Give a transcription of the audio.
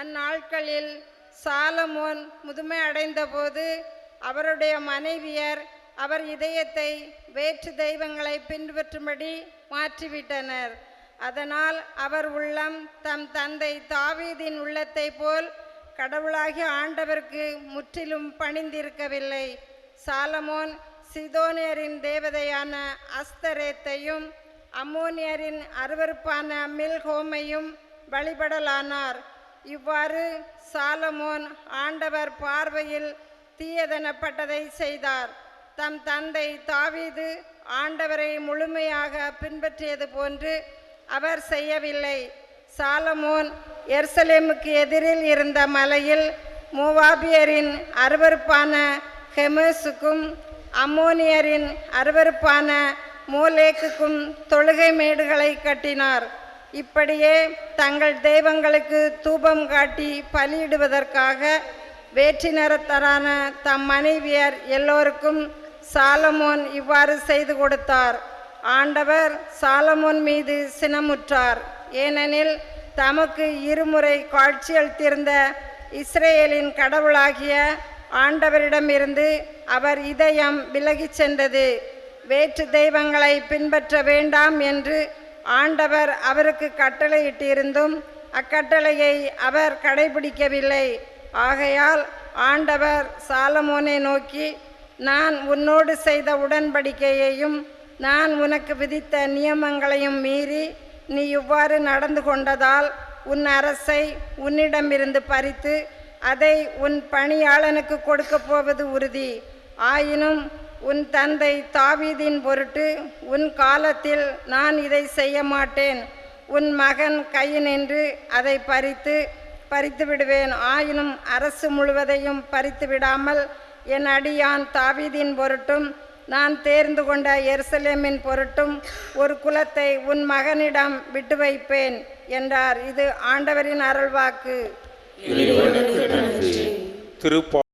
அந்நாட்களில் சாலமோன் முதுமை அடைந்தபோது அவருடைய மனைவியர் அவர் இதயத்தை வேற்று தெய்வங்களை பின்பற்றும்படி மாற்றிவிட்டனர். அதனால் அவர் உள்ளம் தம் தந்தை தாவீதின் உள்ளத்தை போல் கடவுளாகிய ஆண்டவருக்கு முற்றிலும் பணிந்திருக்கவில்லை. சாலமோன் சிதோனியரின் தேவதையான அஸ்தரேத்தையும் அம்மோனியரின் அருவருப்பான மில்ஹோமையும் வழிபடலானார். இவ்வாறு சாலமோன் ஆண்டவர் பார்வையில் தீயதனப்பட்டதை செய்தார். தம் தந்தை தாவீது ஆண்டவரை முழுமையாக பின்பற்றியது போன்று அவர் செய்யவில்லை. சாலமோன் எர்சலேமுக்கு எதிரில் இருந்த மலையில் மூவாபியரின் அருவருப்பான ஹெமஸுக்கும் அம்மோனியரின் அருவருப்பான மோலேக்குக்கும் தொழுகை மேடுகளை கட்டினார். இப்படியே தங்கள் தெய்வங்களுக்கு தூபம் காட்டி பலியிடுவதற்காக வேற்றினரத்தரான தம் மனைவியர் எல்லோருக்கும் சாலமோன் இவ்வாறு செய்து கொடுத்தார். ஆண்டவர் சாலமோன் மீது சினமுற்றார். ஏனெனில் தமக்கு இருமுறை காட்சியளித்திருந்த இஸ்ரேலின் கடவுளாகிய ஆண்டவரிடமிருந்து அவர் இதயம் விலகிச் சென்றது. வேற்று தெய்வங்களை பின்பற்ற வேண்டாம் என்று ஆண்டவர் அவருக்கு கட்டளையிட்டிருந்தும் அக்கட்டளையை அவர் கடைபிடிக்கவில்லை. ஆகையால் ஆண்டவர் சாலமோனை நோக்கி நான் உன்னோடு செய்த உடன்படிக்கையையும் நான் உனக்கு விதித்த நியமங்களையும் மீறி நீ இவ்வாறு நடந்து கொண்டதால் உன் அரசை உன்னிடமிருந்து பறித்து அதை உன் பணியாளனுக்கு கொடுக்கப் போவது உறுதி. ஆயினும் உன் தந்தை தாவீதின் பொருட்டு உன் காலத்தில் நான் இதை செய்ய மாட்டேன். உன் மகன் கையினின்று அதை பறித்து பறித்து விடுவேன். ஆயினும் அரசு முழுவதையும் பறித்து விடாமல் என் அடியான் தாவீதின் பொருட்டும் நான் தேர்ந்து கொண்ட எருசலேமின் பொருட்டும் ஒரு குலத்தை உன் மகனிடம் விட்டு வைப்பேன் என்றார். இது ஆண்டவரின் அருள்வாக்கு. திருப்பா